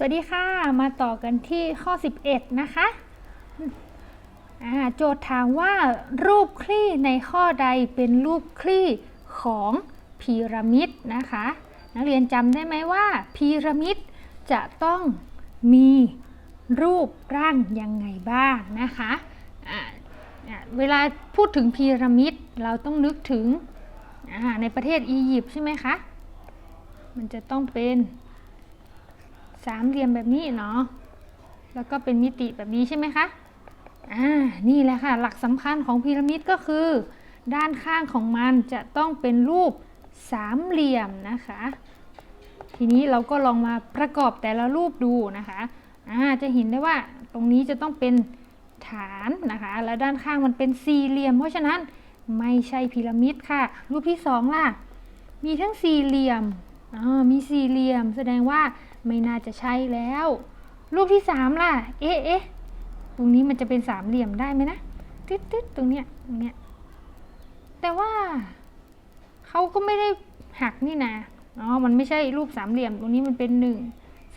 สวัสดีค่ะ มาต่อกันที่ข้อ 11 นะคะโจทย์ถามว่ารูปคลี่ในข้อใดเป็นรูปคลี่ของพีระมิดนะคะ นักเรียนจำได้ไหมว่าพีระมิดจะต้องมีรูปร่างยังไงบ้างนะคะอ่าอ่าเวลาพูดถึงพีระมิดเราต้องนึกถึงในประเทศอียิปต์ใช่ไหมคะ มันจะต้องเป็น สามเหลี่ยมแบบนี้เนาะแล้วก็เป็นมิติแบบนี้ใช่ไหมคะอ่านี่แหละค่ะ หลักสำคัญของพีระมิดก็คือ ด้านข้างของมันจะต้องเป็นรูปสามเหลี่ยมนะคะ ทีนี้เราก็ลองมาประกอบแต่ละรูปดูนะคะอ่าจะเห็นได้ว่าตรงนี้จะต้องเป็นฐานนะคะ แล้วด้านข้างมันเป็นสี่เหลี่ยม เพราะฉะนั้นไม่ใช่พีระมิดค่ะ รูปที่สองล่ะ มีทั้งสี่เหลี่ยมอ๋อมีสี่เหลี่ยม แสดงว่า ไม่น่าจะใช่แล้ว รูปที่สามล่ะ เอ๊ะเอ๊ะตรงนี้มันจะเป็นสามเหลี่ยมได้ไหมนะตึ๊ดตึ๊ดตรงเนี้ยตรงเนี้ย แต่ว่าเขาก็ไม่ได้หักนี่นะอ๋อมันไม่ใช่รูปสามเหลี่ยม ตรงนี้มันเป็นหนึ่ง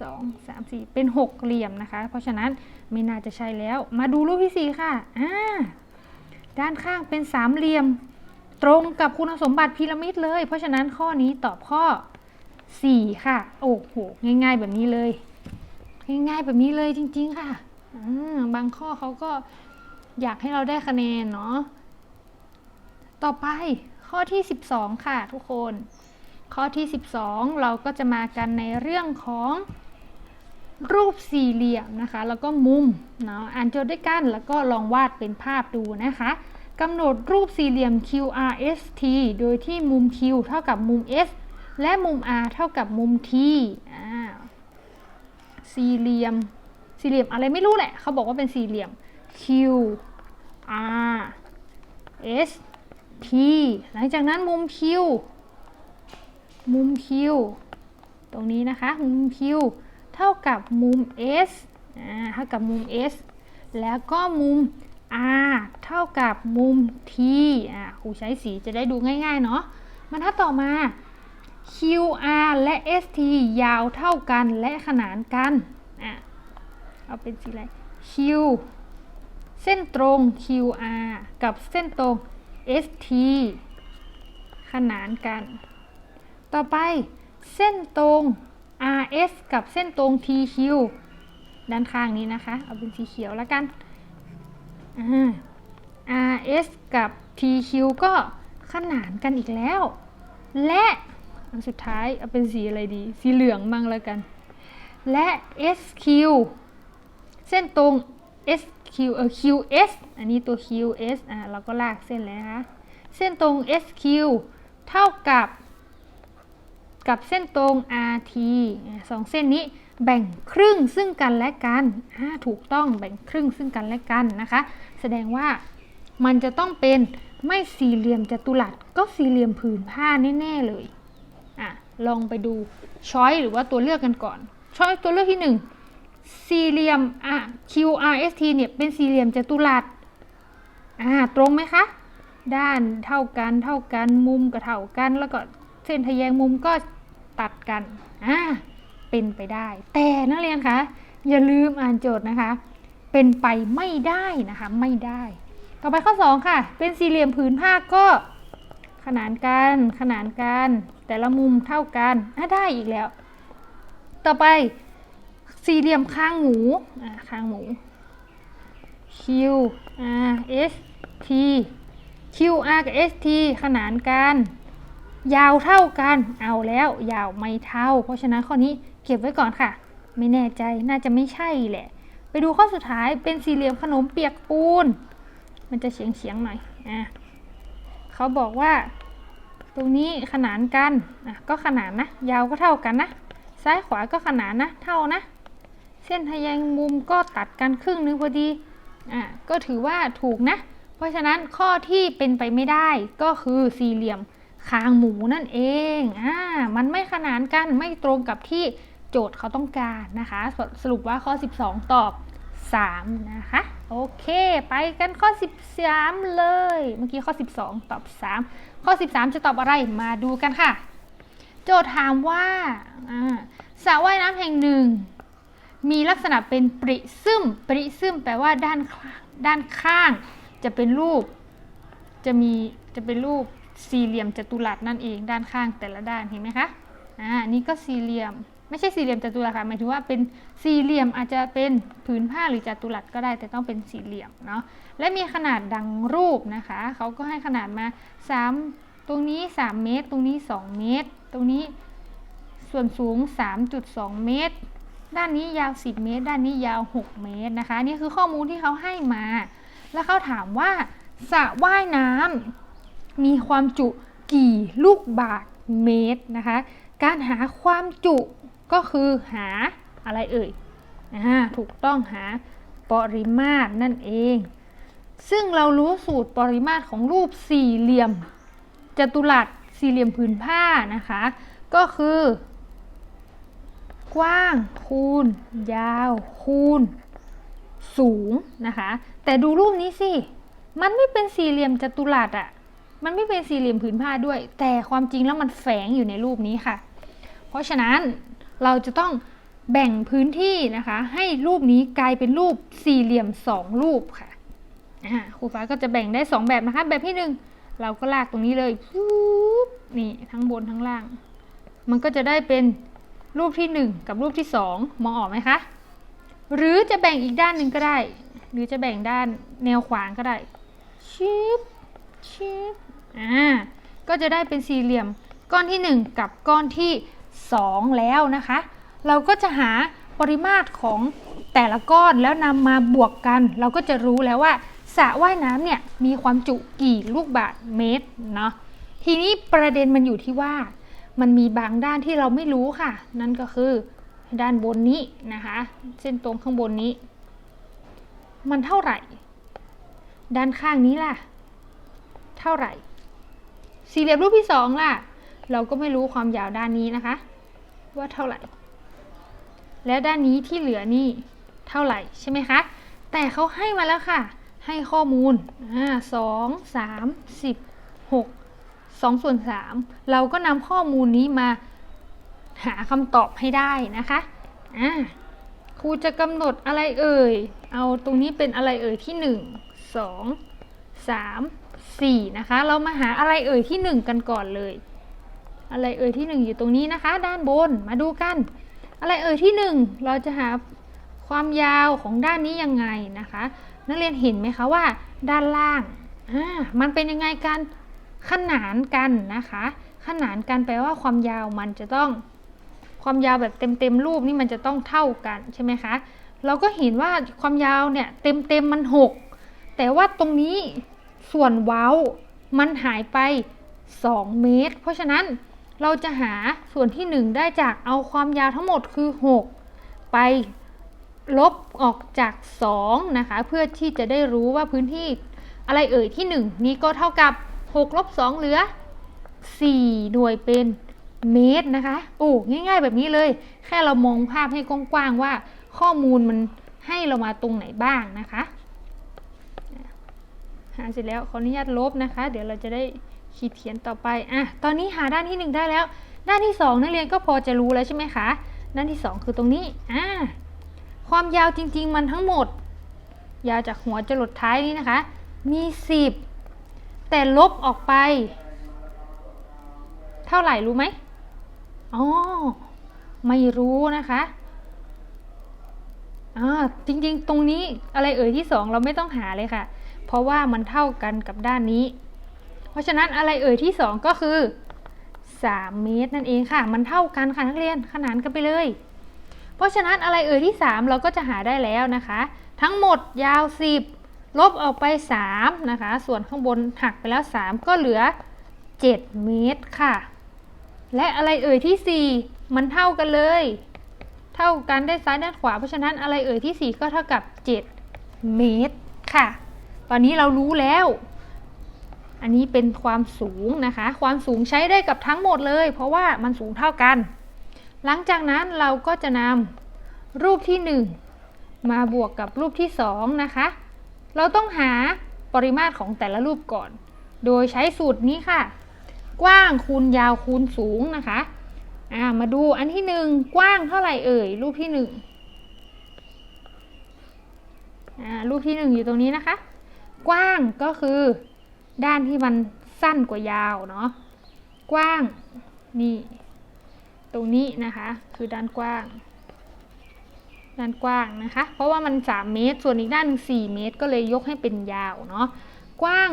สองสามสี่เป็นหกเหลี่ยมนะคะ เพราะฉะนั้นไม่น่าจะใช่แล้ว มาดูรูปที่สี่ค่ะอ่าด้านข้างเป็นสามเหลี่ยม ตรงกับคุณสมบัติพีระมิดเลย เพราะฉะนั้นข้อนี้ตอบข้อ 4 ค่ะ โอ้โห ง่าย ๆ แบบนี้เลย ง่าย ๆ แบบนี้เลยจริง ๆ ค่ะบางข้อเขาก็อยากให้เราได้คะแนนเนาะ ต่อไปข้อที่ 12 ค่ะทุกคน ข้อที่ 12 เราก็จะมากันในเรื่องของรูปสี่เหลี่ยมนะคะ แล้วก็มุมเนาะอ่านโจทย์ด้วยกัน แล้วก็ลองวาดเป็นภาพดูนะคะกำหนดรูปสี่เหลี่ยม QRST โดยที่มุม Q เท่ากับมุม S และมุม R เท่ากับมุม T สี่เหลี่ยม สี่เหลี่ยมอะไรไม่รู้แหละ เขาบอกว่าเป็นสี่เหลี่ยม Q R S T หลังจากนั้นมุม Q มุม Q ตรงนี้นะคะ มุม Q เท่ากับมุม S เท่ากับมุม S แล้วก็มุม R เท่ากับมุม T อ่าครูใช้สีจะได้ดูง่ายๆเนาะบรรทัดต่อมา QR และ ST ยาวเท่ากันและขนานกัน อะ เอาเป็นสีอะไร Q เส้นตรง QR กับเส้นตรง ST ขนานกัน ต่อไปเส้นตรง RS กับเส้นตรง TQ ด้านข้างนี้นะคะ เอาเป็นสีเขียวแล้วกัน RS กับ TQ ก็ขนานกันอีกแล้ว และ อันสุดท้ายเอาเป็นสีอะไรดี สีเหลืองมั่งแล้วกัน และ SQ เส้นตรง SQ เออ QS อันนี้ตัว QS อะเราก็ลากเส้นเลยนะคะ เส้นตรง SQ เท่ากับ กับเส้นตรง RT สองเส้นนี้แบ่งครึ่งซึ่งกันและกันถูกต้องแบ่งครึ่งซึ่งกันและกันนะคะ แสดงว่ามันจะต้องเป็นไม่สี่เหลี่ยมจัตุรัสก็สี่เหลี่ยมผืนผ้าแน่ๆเลย ลองไปดูช้อยหรือว่าตัวเลือกกันก่อน ช้อยตัวเลือกที่ 1 สี่เหลี่ยมอะ QRST เนี่ยเป็นสี่เหลี่ยมจัตุรัสอ่าตรงไหมคะ ด้านเท่ากันเท่ากันมุมก็เท่ากัน แล้วก็เส้นทะแยงมุมก็ตัดกันอ่าเป็นไปได้ แต่นักเรียนคะอย่าลืมอ่านโจทย์นะคะ เป็นไปไม่ได้นะคะไม่ได้ ต่อไปข้อ 2 ค่ะ เป็นสี่เหลี่ยมผืนผ้าก็ขนานกันขนานกัน แต่ละมุมเท่ากันอะได้อีกแล้ว ต่อไปสี่เหลี่ยมข้างหมูอ่าข้างหมู Q R S T Q R กับ S T ขนานกัน ยาวเท่ากัน เอาแล้ว ยาวไม่เท่า เพราะฉะนั้นข้อนี้เก็บไว้ก่อนค่ะ ไม่แน่ใจน่าจะไม่ใช่แหละ ไปดูข้อสุดท้ายเป็นสี่เหลี่ยมขนมเปียกปูน มันจะเฉียงเฉียงหน่อยอะเขาบอกว่า ตรงนี้ขนานกันอะก็ขนานนะ ยาวก็เท่ากันนะ ซ้ายขวาก็ขนานนะ เท่านะ เส้นทะแยงมุมก็ตัดกันครึ่งนึงพอดี อะ ก็ถือว่าถูกนะ เพราะฉะนั้นข้อที่เป็นไปไม่ได้ก็คือสี่เหลี่ยมคางหมูนั่นเอง อ่า มันไม่ขนานกัน ไม่ตรงกับที่โจทย์เขาต้องการนะคะ สรุปว่าข้อ 12 ตอบ 3 นะคะ โอเค ไปกันข้อ 13 เลย เมื่อกี้ข้อ 12 ตอบ 3 ข้อ 13 จะตอบอะไรมาดูกันค่ะ โจทย์ถามว่าสระว่ายน้ำแห่งหนึ่ง มีลักษณะเป็นปริซึมปริซึมแปลว่าด้านด้านข้าง จะเป็นรูป จะมีจะเป็นรูปสี่เหลี่ยมจัตุรัสนั่นเองด้านข้างแต่ละด้านเห็นไหมคะอ่านี่ก็สี่เหลี่ยม ไม่ใช่สี่เหลี่ยมจัตุรัสค่ะหมายถึงว่าเป็นสี่เหลี่ยมอาจจะเป็นผืนผ้าหรือจัตุรัสก็ได้ แต่ต้องเป็นสี่เหลี่ยมเนาะและมีขนาดดังรูปนะคะเขาก็ให้ขนาดมา 3 ตรงนี้ 3 เมตร ตรงนี้ 2 เมตร ตรงนี้ส่วนสูง 3.2 เมตร ด้านนี้ยาว 10 เมตร ด้านนี้ยาว 6 เมตรนะคะนี่คือข้อมูลที่เขาให้มา แล้วเขาถามว่าสระว่ายน้ำมีความจุกี่ลูกบาศก์เมตรนะคะ การหาความจุ ก็คือหาอะไรเอ่ยอถูกต้องหาปริมาตรนั่นเอง ซึ่งเรารู้สูตรปริมาตรของรูปสี่เหลี่ยมจัตุรัสสี่เหลี่ยมผืนผ้านะคะ ก็คือกว้างคูณ ยาวคูณ สูงนะคะ แต่ดูรูปนี้สิ มันไม่เป็นสี่เหลี่ยมจัตุรัสอะมันไม่เป็นสี่เหลี่ยมผืนผ้าด้วย แต่ความจริงแล้วมันแฝงอยู่ในรูปนี้ค่ะ เพราะฉะนั้น เราจะต้องแบ่งพื้นที่นะคะ ให้รูปนี้กลายเป็นรูปสี่เหลี่ยมสองรูปค่ะครูฟ้าก็จะแบ่งได้ 2 แบบนะคะ แบบที่หนึ่งเราก็ลากตรงนี้เลยปุ๊บนี่ทั้งบนทั้งล่าง มันก็จะได้เป็นรูปที่ 1 กับรูปที่ 2 มองออกไหมคะ หรือจะแบ่งอีกด้านหนึ่งก็ได้ หรือจะแบ่งด้านแนวขวางก็ได้ชิปชิปอ่าก็จะได้เป็นสี่เหลี่ยมก้อนที่ 1 กับก้อนที่ 2 แล้วนะคะ เราก็จะหาปริมาตรของแต่ละก้อนแล้วนำมาบวกกัน เราก็จะรู้แล้วว่าสระว่ายน้ำเนี่ยมีความจุกี่ลูกบาศก์เมตรเนาะทีนี้ประเด็นมันอยู่ที่ว่ามันมีบางด้านที่เราไม่รู้ค่ะ นั่นก็คือด้านบนนี้นะคะ เส้นตรงข้างบนนี้ มันเท่าไหร่ ด้านข้างนี้ล่ะ เท่าไหร่ สี่เหลี่ยมรูปที่สองล่ะ เราก็ไม่รู้ความยาวด้านนี้นะคะ ว่าเท่าไหร่ และด้านนี้ที่เหลือนี่เท่าไหร่ใช่ไหมคะ แต่เขาให้มาแล้วค่ะ ให้ข้อมูลอ่าสองสามสิบหกสองส่วนสามเราก็นำข้อมูลนี้มาหาคำตอบให้ได้นะคะอ่าครูจะกำหนดอะไรเอ่ย เอาตรงนี้เป็นอะไรเอ่ยที่หนึ่งสองสามสี่นะคะ เรามาหาอะไรเอ่ยที่หนึ่งกันก่อนเลย อะไรเอ่ยที่หนึ่งอยู่ตรงนี้นะคะ ด้านบนมาดูกัน อะไรเอ่ยที่หนึ่งเราจะหาความยาวของด้านนี้ยังไงนะคะ นักเรียนเห็นไหมคะว่า ด้านล่างอ่ามันเป็นยังไงกันขนานกันนะคะ ขนานกันแปลว่าความยาวมันจะต้อง ความยาวแบบเต็มเต็มๆรูปนี่มันจะต้องเท่ากันใช่ไหมคะเราก็เห็นว่าความยาวเนี่ยเต็มเต็มๆมันหกแต่ว่าตรงนี้ส่วนเว้ามันหายไป 2 เมตร เพราะฉะนั้น เราจะหาส่วนที่ 1 ได้จากเอาความยาวทั้งหมดคือ 6 ไปลบออกจาก2นะคะ เพื่อที่จะได้รู้ว่าพื้นที่อะไรเอ่ยที่ 1 นี้ก็เท่ากับ6ลบ2เหลือ 4 หน่วยเป็นเมตรนะคะโอ้ง่าย ๆ แบบนี้เลย แค่เรามองภาพให้กว้างๆว่า ข้อมูลมันให้เรามาตรงไหนบ้างนะคะ หาเสร็จแล้วขออนุญาตลบนะคะ เดี๋ยวเราจะได้ ขีดเขียนต่อไปอะตอนนี้หาด้านที่ 1 ได้แล้ว ด้านที่ 2 นักเรียนก็พอจะรู้แล้วใช่ไหมคะ ด้านที่ 2 คือตรงนี้อ่าความยาวจริง ๆ มันทั้งหมด ยาวจากหัวจรดท้ายนี้นะคะ มี 10 แต่ลบออกไป เท่าไหร่รู้ไหมอ๋อไม่รู้นะคะอ่าจริง ๆ ตรงนี้อะไรเอ่ยที่ 2 เราไม่ต้องหาเลยค่ะ เพราะว่ามันเท่ากันกับด้านนี้ เพราะฉะนั้นอะไรเอ่ยที่ 2 ก็คือ 3 เมตรนั่นเองค่ะ มันเท่ากันค่ะนักเรียนขนานกันไปเลย เพราะฉะนั้นอะไรเอ่ยที่ 3 เราก็จะหาได้แล้วนะคะ ทั้งหมดยาว 10 ลบออกไป 3 นะคะ ส่วนข้างบนหักไปแล้ว 3 ก็เหลือ 7 เมตรค่ะ และอะไรเอ่ยที่ 4 มันเท่ากันเลย เท่ากันได้ซ้ายด้านขวา เพราะฉะนั้นอะไรเอ่ยที่ 4 ก็เท่ากับ 7 เมตรค่ะ ตอนนี้เรารู้แล้ว อันนี้เป็นความสูงนะคะ ความสูงใช้ได้กับทั้งหมดเลย เพราะว่ามันสูงเท่ากัน หลังจากนั้นเราก็จะนำรูปที่ 1 มาบวกกับรูปที่ 2 นะคะ เราต้องหาปริมาตรของแต่ละรูปก่อน โดยใช้สูตรนี้ค่ะ กว้างคูณยาวคูณสูงนะคะอ่ามาดูอันที่ 1 กว้างเท่าไหร่เอ่ย รูปที่1อ่ารูปที่หนึ่งอยู่ตรงนี้นะคะ กว้างก็คือ ด้านที่มันสั้นกว่ายาวเนาะกว้างนี่ตรงนี้นะคะคือด้านกว้าง ด้านกว้างนะคะ เพราะว่ามัน 3 เมตร ส่วนอีกด้านหนึ่ง4เมตร ก็เลยยกให้เป็นยาวเนาะกว้าง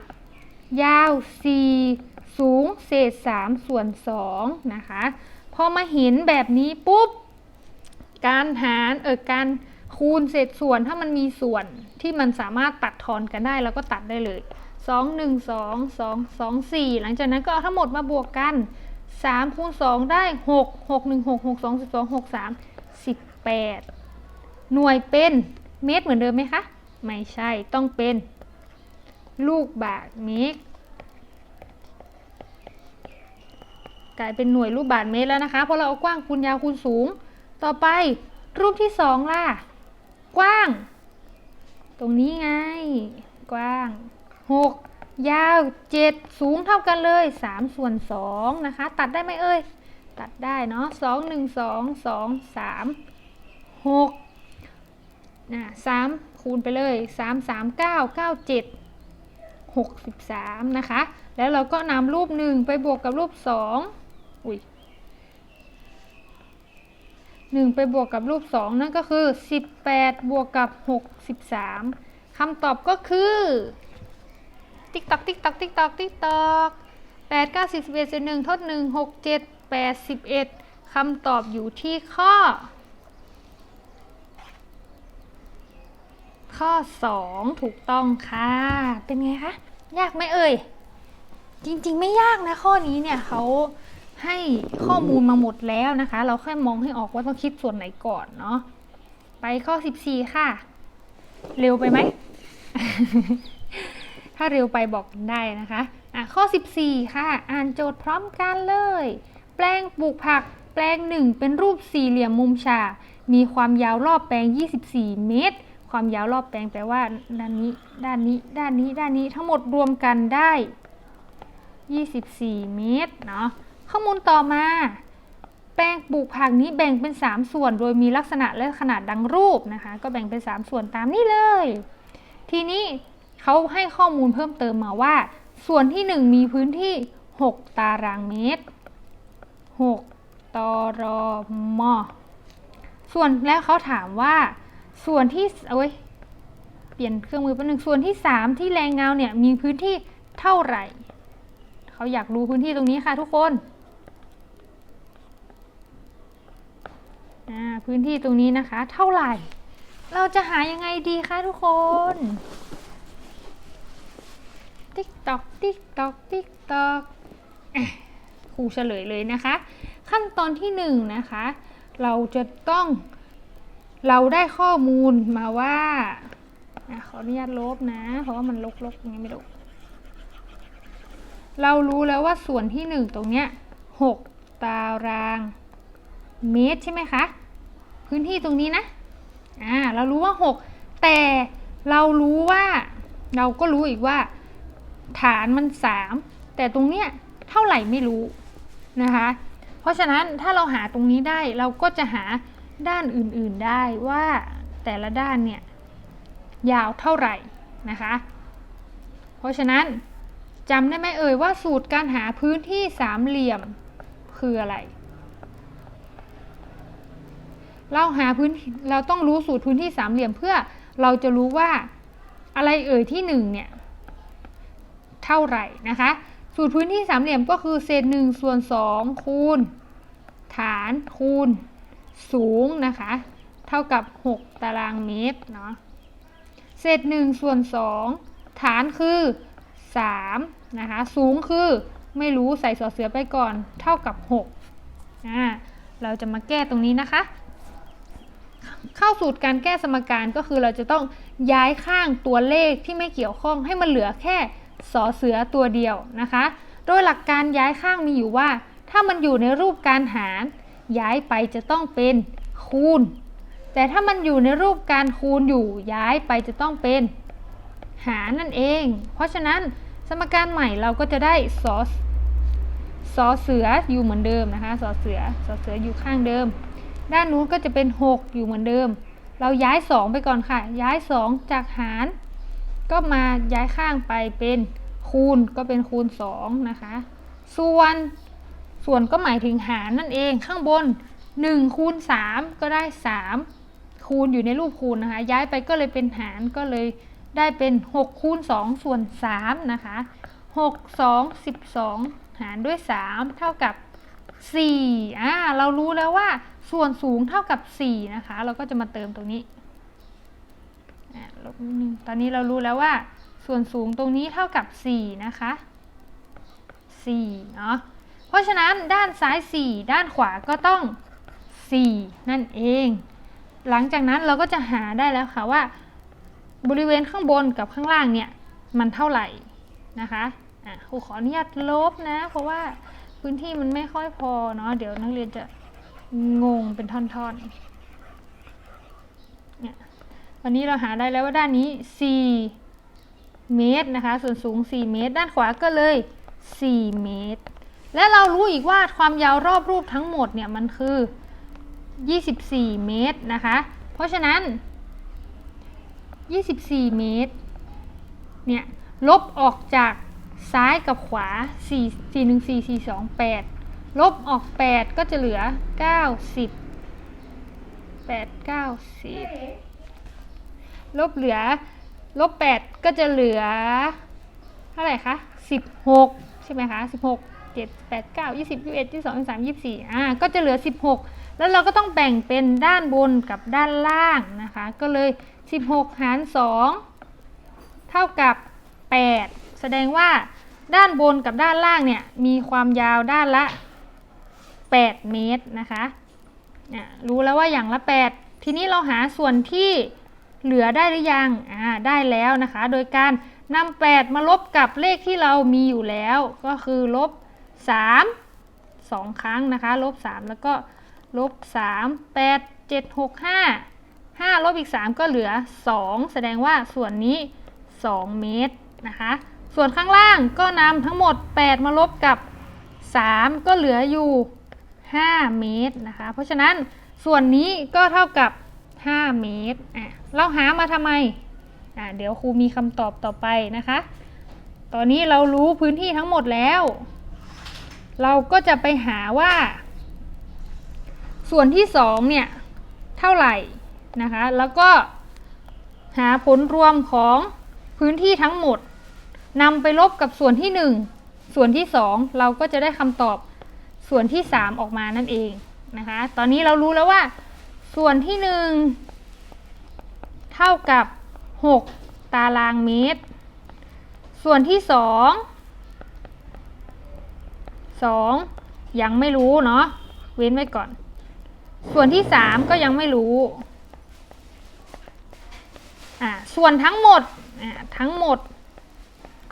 3 ยาว 4 สูง เศษ 3 ส่วน2นะคะพอมาเห็นแบบนี้ปุ๊บ การหารเออการคูณเศษส่วนถ้ามันมีส่วนที่มันสามารถตัดทอนกันได้เราก็ตัดได้เลย 2 1 2 2 2 4 หลังจากนั้นก็เอาทั้งหมดมาบวกกัน 3 คูณ 2 ได้ 6 6 1 6 6 2 12 6 3 18 หน่วยเป็นเมตรเหมือนเดิมไหมคะ ไม่ใช่ต้องเป็น ลูกบาศก์เมตรกลายเป็นหน่วยรูปบาศก์เมตรแล้วนะคะ เพราะเราเอากว้างคูณยาวคูณสูง ต่อไปรูปที่สองล่ะ กว้าง ตรงนี้ไง กว้าง 6 ยาว 7 สูงเท่ากันเลย 3 ส่วน2นะคะ ตัดได้ไหมเอ่ย ตัดได้เนาะ2 1 2 2 3 6นะ3คูณไปเลย 3 3 9 9 7 63 นะคะ แล้วเราก็นำรูป 1 ไปบวกกับรูป 2 อุ้ย1ไปบวกกับรูป 2 นั่นก็คือ 18 บวกกับ 63คำตอบก็คือ ติ๊กตอกติ๊กตอกติ๊กตอกติ๊กตอก8 9 10 11 11ทด1 6 7 8 11คำตอบอยู่ที่ข้อ ข้อ2ถูกต้องค่ะ เป็นไงคะ ยากไหมเอ่ย จริงๆ ไม่ยากนะ ข้อนี้เนี่ยเขาให้ข้อมูลมาหมดแล้วนะคะ เราแค่มองให้ออกว่าต้องคิดส่วนไหนก่อนเนาะ ไปข้อ 14 ค่ะ เร็วไปไหม ถ้าเร็วไปบอกกันได้นะคะอะข้อ 14 ค่ะ อ่านโจทย์พร้อมกันเลย แปลงปลูกผัก แปลงหนึ่งเป็นรูปสี่เหลี่ยมมุมฉากมีความยาวรอบแปลง 24 เมตร ความยาวรอบแปลงแปลว่าด้านนี้ ด้านนี้ ด้านนี้ ด้านนี้ ทั้งหมดรวมกันได้ 24 เมตร เนาะ ข้อมูลต่อมา แปลงปลูกผักนี้แบ่งเป็น 3 ส่วน โดยมีลักษณะและขนาดดังรูปนะคะ ก็แบ่งเป็น 3 ส่วนตามนี้เลย ทีนี้ เขาให้ข้อมูลเพิ่มเติมมาว่า ส่วนที่ 1 มีพื้นที่ 6 ตารางเมตร 6 ตรม ส่วนแล้วเขาถามว่า ส่วนที่เอ้ยเปลี่ยนเครื่องมือแป๊บนึงส่วนที่ 3 ที่แรงเงาเนี่ยมีพื้นที่เท่าไหร่ เขาอยากรู้พื้นที่ตรงนี้ค่ะทุกคนพื้นที่ตรงนี้นะคะ เท่าไหร่ เราจะหายังไงดีคะทุกคน ติ๊กตอกติ๊กตอกติ๊กตอกครูเฉลยเลยนะคะ ขั้นตอนที่หนึ่งนะคะ เราจะต้องเราได้ข้อมูลมาว่าอขออนุญาตลบนะ เพราะว่ามันลกๆอย่างนี้ไม่รู้เรารู้แล้วว่าส่วนที่หนึ่งตรงเนี้ยหกตารางเมตรใช่ไหมคะ พื้นที่ตรงนี้นะ อ่า เรารู้ว่า 6 แต่เรารู้ว่า เราก็รู้อีกว่า ฐานมัน 3 แต่ตรงเนี้ยเท่าไหร่ไม่รู้นะคะ เพราะฉะนั้นถ้าเราหาตรงนี้ได้เราก็จะหาด้านอื่นๆได้ว่าแต่ละด้านเนี่ยยาวเท่าไหร่นะคะ เพราะฉะนั้นจำได้ไหมเอ่ยว่าสูตรการหาพื้นที่สามเหลี่ยมคืออะไร เราหาพื้นเราต้องรู้สูตรพื้นที่สามเหลี่ยมเพื่อเราจะรู้ว่าอะไรเอ่ยที่หนึ่งเนี่ย เท่าไหร่นะคะ สูตรพื้นที่สามเหลี่ยมก็คือเศษหนึ่งส่วนสองคูณ ฐานคูณ สูงนะคะ เท่ากับ 6 ตารางเมตรเนาะเศษ1ส่วน2ฐานคือ3นะคะ สูงคือไม่รู้ใส่สอเสือไปก่อนเท่ากับ6อ่าเราจะมาแก้ตรงนี้นะคะ เข้าสูตรการแก้สมการก็คือเราจะต้องย้ายข้างตัวเลขที่ไม่เกี่ยวข้องให้มันเหลือแค่ สอเสือตัวเดียวนะคะ โดยหลักการย้ายข้างมีอยู่ว่า ถ้ามันอยู่ในรูปการหาร ย้ายไปจะต้องเป็นคูณ แต่ถ้ามันอยู่ในรูปการคูณอยู่ ย้ายไปจะต้องเป็นหารนั่นเอง เพราะฉะนั้นสมการใหม่เราก็จะได้สอสอเสืออยู่เหมือนเดิมนะคะสอเสือสอเสืออยู่ข้างเดิม ด้านนู้นก็จะเป็น 6 อยู่เหมือนเดิม เราย้าย 2 ไปก่อนค่ะ ย้าย 2 จากหาร ก็มาย้ายข้างไปเป็นคูณก็เป็นคูณ2นะคะ ส่วนส่วนก็หมายถึงหารนั่นเองข้างบน1คูณ3ก็ได้ 3 คูณอยู่ในรูปคูณนะคะ ย้ายไปก็เลยเป็นหารก็เลยได้เป็น6คูณ2ส่วน3นะคะ6 2 12 หารด้วย 3 เท่ากับ4อ่าเรารู้แล้วว่าส่วนสูงเท่ากับ 4 นะคะ เราก็จะมาเติมตรงนี้ ลบนิดนึงตอนนี้เรารู้แล้วว่า ส่วนสูงตรงนี้เท่ากับ 4 นะคะ 4 เนาะเพราะฉะนั้นด้านซ้าย 4 ด้านขวาก็ต้อง 4 นั่นเอง หลังจากนั้นเราก็จะหาได้แล้วค่ะว่า บริเวณข้างบนกับข้างล่างเนี่ย มันเท่าไหร่นะคะอะครูขออนุญาตลบนะ เพราะว่าพื้นที่มันไม่ค่อยพอเนาะเดี๋ยวนักเรียนจะงงเป็นท่อนๆ วันนี้เราหาได้แล้วว่าด้านนี้ 4 เมตรนะคะ ส่วนสูง 4 เมตร ด้านขวาก็เลย 4 เมตร และเรารู้อีกว่าความยาวรอบรูปทั้งหมดเนี่ยมันคือ 24 เมตรนะคะ เพราะฉะนั้น 24 เมตร เนี่ยลบออกจากซ้ายกับขวา 4 4 1 4 4 2 8 ลบออก 8 ก็จะเหลือ 90 8 90 ลบเหลือลบ8ก็จะเหลือเท่าไหร่คะ16ใช่ไหมคะ16 7 8 9 20 21 22 23 24อ่าก็จะเหลือ16แล้วเราก็ต้องแบ่งเป็นด้านบนกับด้านล่างนะคะ ก็เลย16หาร2เท่ากับ8แสดงว่าด้านบนกับด้านล่างเนี่ยมีความยาวด้านละ 8 เมตรนะคะนี่รู้แล้วว่าอย่างละ 8 ทีนี้เราหาส่วนที่ เหลือได้หรือยังอ่าได้แล้วนะคะ โดยการนำ8มาลบกับเลขที่เรามีอยู่แล้ว ก็คือลบ3 2 ครั้งนะคะ ลบ 3 แล้วก็ลบ 3 8 7 6 5 5 ลบอีก 3 ก็เหลือ 2 แสดงว่าส่วนนี้ 2 เมตรนะคะ ส่วนข้างล่างก็นำทั้งหมด 8 มาลบกับ 3 ก็เหลืออยู่ 5 เมตรนะคะ เพราะฉะนั้นส่วนนี้ก็เท่ากับ 5 เมตรอะเราหามาทำไมอะเดี๋ยวครูมีคำตอบต่อไปนะคะ ตอนนี้เรารู้พื้นที่ทั้งหมดแล้ว เราก็จะไปหาว่า ส่วนที่ 2 เนี่ย เท่าไหร่นะคะ แล้วก็หาผลรวมของพื้นที่ทั้งหมดนำไปลบกับส่วนที่ 1 ส่วนที่ 2 เราก็จะได้คำตอบส่วนที่ 3 ออกมานั่นเองนะคะ ตอนนี้เรารู้แล้วว่า ส่วนที่ 1 เท่ากับ 6 ตารางเมตร ส่วนที่ 2 2 ยังไม่รู้เนาะเว้นไว้ก่อน ส่วนที่ 3 ก็ยังไม่รู้อ่าส่วนทั้งหมดอ่าทั้งหมด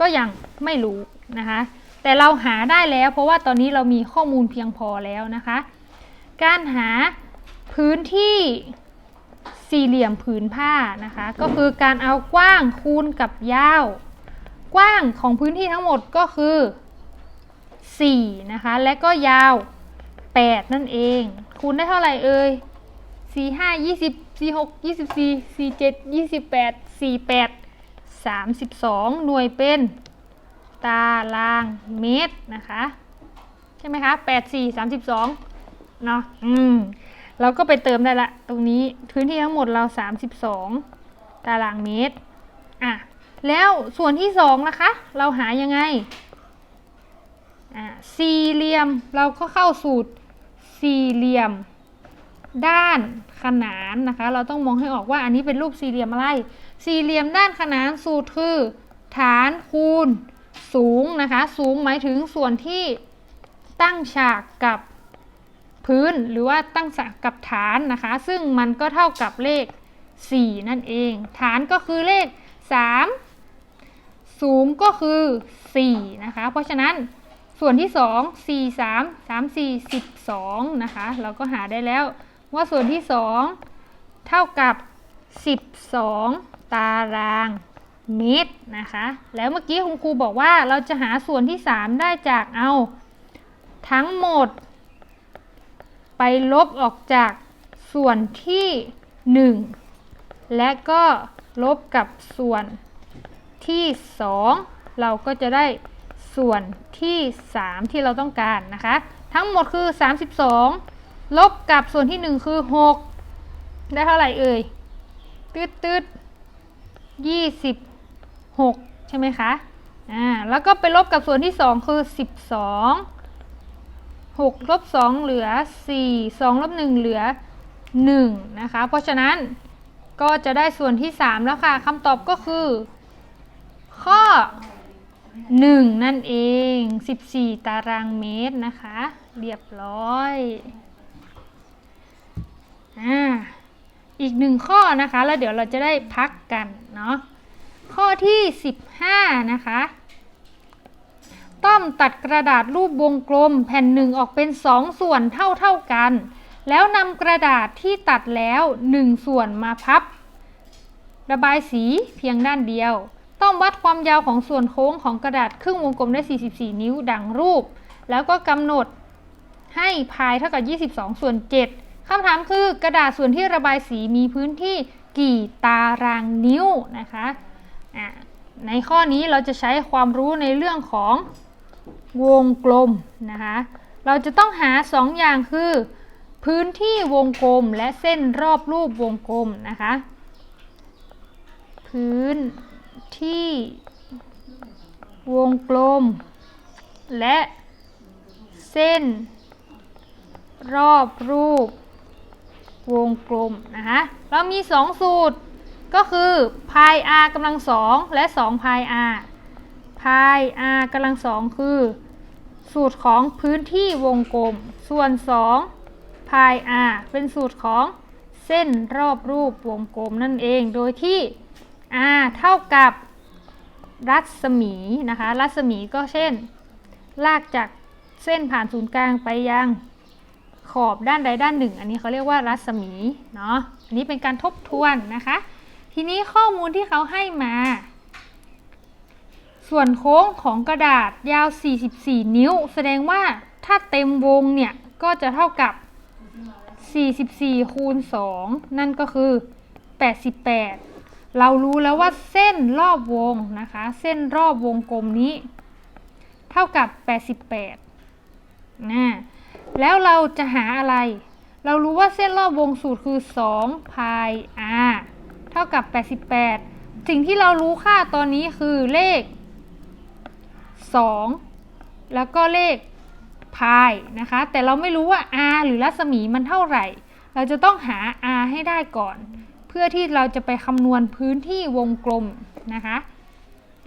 ก็ยังไม่รู้นะคะแต่เราหาได้แล้วเพราะว่าตอนนี้เรามีข้อมูลเพียงพอแล้วนะคะ การหา พื้นที่สี่เหลี่ยมผืนผ้านะคะ ก็คือการเอากว้างคูณกับยาว กว้างของพื้นที่ทั้งหมดก็คือ4นะคะ และก็ยาว 8 นั่นเอง คูณได้เท่าไหร่เอ่ย4 5 20 4 6 24 4 7 28 48 32 หน่วยเป็น ตารางเมตรนะคะ ใช่ไหมคะ 8 4 32 เนาะอืม เราก็ไปเติมได้ละ ตรงนี้พื้นที่ทั้งหมดเรา 32 ตารางเมตร อะ แล้วส่วนที่2นะคะ เราหายังไง อ่าสี่เหลี่ยม เราก็เข้าสูตรสี่เหลี่ยม ด้านขนานนะคะ เราต้องมองให้ออกว่าอันนี้เป็นรูปสี่เหลี่ยมอะไร สี่เหลี่ยมด้านขนานสูตรคือ ฐานคูณสูงนะคะ สูงหมายถึงส่วนที่ตั้งฉากกับ พื้นหรือว่าตั้งกกับฐานนะคะ ซึ่งมันก็เท่ากับเลข 4 นั่นเอง ฐานก็คือเลข 3 สูงก็คือ 4 นะคะ เพราะฉะนั้นส่วนที่ 2 4 3 3 4 12 นะคะ เราก็หาได้แล้วว่าส่วนที่ 2 เท่ากับ 12 ตารางเมตรนะคะ แล้วเมื่อกี้คุณครูบอกว่าเราจะหาส่วนที่ 3 ได้จากเอา ทั้งหมด ไปลบออกจากส่วนที่และก็ลบกับส่วนที่ 2 เราก็จะได้ส่วนที่ 3 ที่เราต้องการนะคะ ทั้งหมดคือ 32 ลบกับส่วนที่ 1 คือ 6 ได้เท่าไหร่เอ่ยตืดตืดยี่สิบหกใช่ไหมคะอ่าแล้วก็ไปลบกับส่วนที่ 2 คือ 12 6ลบ2เหลือ 4 2ลบ1เหลือ 1 นะคะ เพราะฉะนั้นก็จะได้ส่วนที่ 3 แล้วค่ะคำตอบก็คือ ข้อ 1 นั่นเอง 14 ตารางเมตรนะคะ เรียบร้อยอ่าอีกหนึ่งข้อนะคะ แล้วเดี๋ยวเราจะได้พักกันเนาะข้อที่ 15 นะคะ ต้อมตัดกระดาษรูปวงกลม แผ่นหนึ่งออกเป็น2ส่วนเท่าเท่าๆกัน แล้วนำกระดาษที่ตัดแล้ว1ส่วนมาพับ ระบายสีเพียงด้านเดียว ต้องวัดความยาวของส่วนโค้งของกระดาษครึ่งวงกลมได้ 44 นิ้วดังรูป แล้วก็กำหนดให้พายเท่ากับ 22 ส่วน 7คำถามคือกระดาษส่วนที่ระบายสีมีพื้นที่กี่ตารางนิ้วนะคะ ในข้อนี้เราจะใช้ความรู้ในเรื่องของ วงกลมนะคะ เราจะต้องหา2ออย่างคือ พื้นที่วงกลมและเส้นรอบรูปวงกลมนะคะ พื้นที่วงกลม และเส้น รอบรูป วงกลมนะคะเรามี 2 สูตรก็คือ พาย r กำลังสองและ2พาย r พาย r กำลังสองคือ สูตรของพื้นที่วงกลม ส่วน2พาย r เป็นสูตรของเส้นรอบรูปวงกลมนั่นเอง โดยที่ r เท่ากับรัศมีนะคะ รัศมีก็เช่น ลากจากเส้นผ่านศูนย์กลางไปยังขอบด้านใดด้านหนึ่ง อันนี้เขาเรียกว่ารัศมีเนาะ อันนี้เป็นการทบทวนนะคะ ทีนี้ข้อมูลที่เขาให้มา ส่วนโค้งของกระดาษยาว 44 นิ้ว แสดงว่าถ้าเต็มวงเนี่ย ก็จะเท่ากับ 44 คูณ 2 นั่นก็คือ 88 เรารู้แล้วว่าเส้นรอบวงนะคะ เส้นรอบวงกลมนี้ เท่ากับ 88นะแล้วเราจะหาอะไร เรารู้ว่าเส้นรอบวงสูตรคือ2พาย r เท่ากับ 88 สิ่งที่เรารู้ค่าตอนนี้คือเลข 2 แล้วก็เลขพายนะคะ แต่เราไม่รู้ว่า r หรือรัศมีมันเท่าไหร่ เราจะต้องหา r ให้ได้ก่อน เพื่อที่เราจะไปคำนวณพื้นที่วงกลมนะคะ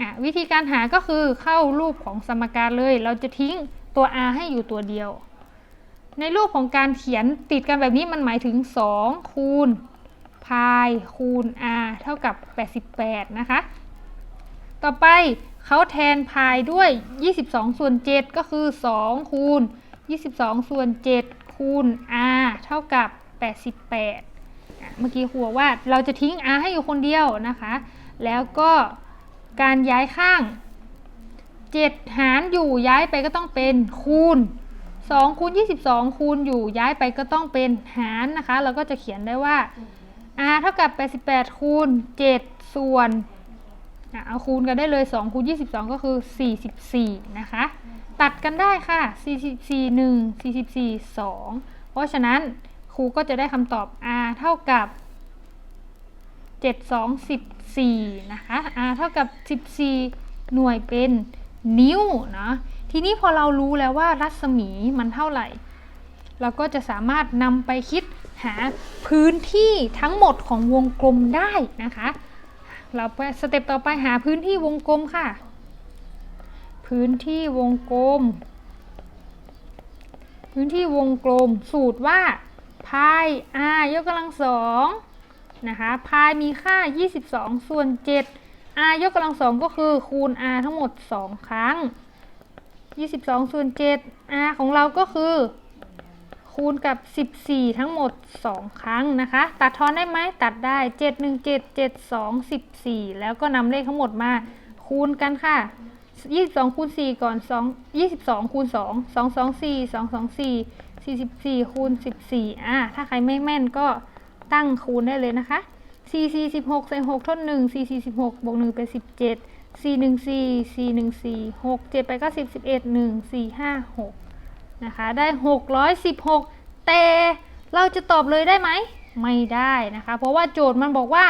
ะวิธีการหาก็คือเข้ารูปของสมการเลย เราจะทิ้งตัว r ให้อยู่ตัวเดียว ในรูปของการเขียนติดกันแบบนี้มันหมายถึง 2 คูณพายคูณ r เท่ากับ 88 นะคะ ต่อไป เขาแทนพายด้วย 22 ส่วน 7 ก็คือ 2 คูณ 22 ส่วน 7 คูณ r เท่ากับ 88 เมื่อกี้ครูบอกว่าเราจะทิ้ง r ให้อยู่คนเดียวนะคะ แล้วก็การย้ายข้าง 7 หารอยู่ย้ายไปก็ต้องเป็นคูณ 2 คูณ 22 คูณอยู่ย้ายไปก็ต้องเป็นหารนะคะ เราก็จะเขียนได้ว่า r เท่ากับ 88 คูณ 7 ส่วน เอาคูณกันได้เลย 2 คูณ 22 ก็คือ 44 นะคะ ตัดกันได้ค่ะ 44 1 44 2 เพราะฉะนั้นครูก็จะได้คำตอบ r เท่ากับ 7 2 14 นะคะ r เท่ากับ 14 หน่วยเป็นนิ้วเนาะทีนี้พอเรารู้แล้วว่ารัศมีมันเท่าไหร่ เราก็จะสามารถนำไปคิดหาพื้นที่ทั้งหมดของวงกลมได้นะคะ เราไปสเต็ปต่อไปหาพื้นที่วงกลมค่ะ พื้นที่วงกลม พื้นที่วงกลม สูตรว่าพาย r ยกกำลังสองนะคะพายมีค่า 22 ส่วน 7 r ยกกำลังสองก็คือคูณ r ทั้งหมด 2 ครั้ง 22 ส่วน 7 r ของเราก็คือ คูณกับ 14 ทั้งหมด 2 ครั้งนะคะ ตัดทอนได้ไหมตัดได้ 7 1 7 7 2 14 แล้วก็นำเลขทั้งหมดมาคูณกันค่ะ 22คูณ4ก่อน 2 22คูณ2 2 2 4 2 2 4 44คูณ14อะถ้าใครไม่แม่นก็ตั้งคูณได้เลยนะคะ 4 4 16ใส่6ทด1 4 4 16บวก1เป็น17 4 1 4 4 1 4 6 7ไปก็10 11 1 4 5 6 นะคะได้ 616 แต่เราจะตอบเลยได้ไหม ไม่ได้นะคะ เพราะว่าโจทย์มันบอกว่า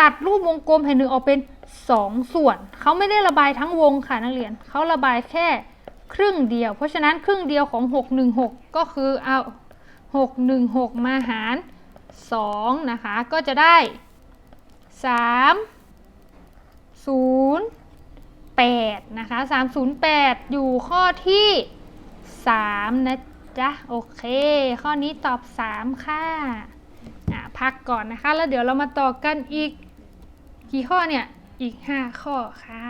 ตัดรูปวงกลมแผ่นหนึ่งออกเป็น 2 ส่วน เขาไม่ได้ระบายทั้งวงค่ะนักเรียนเขาระบายแค่ครึ่งเดียว เพราะฉะนั้นครึ่งเดียวของ 616 ก็คือเอา 616 มาหาร2นะคะ ก็จะได้ 3 0 8 นะคะ 308 อยู่ข้อที่ 3 นะจ๊ะ โอเค ข้อนี้ตอบ 3 ค่ะอะ พักก่อนนะคะ แล้วเดี๋ยวเรามาต่อกันอีก กี่ข้อเนี่ย อีก 5 ข้อค่ะ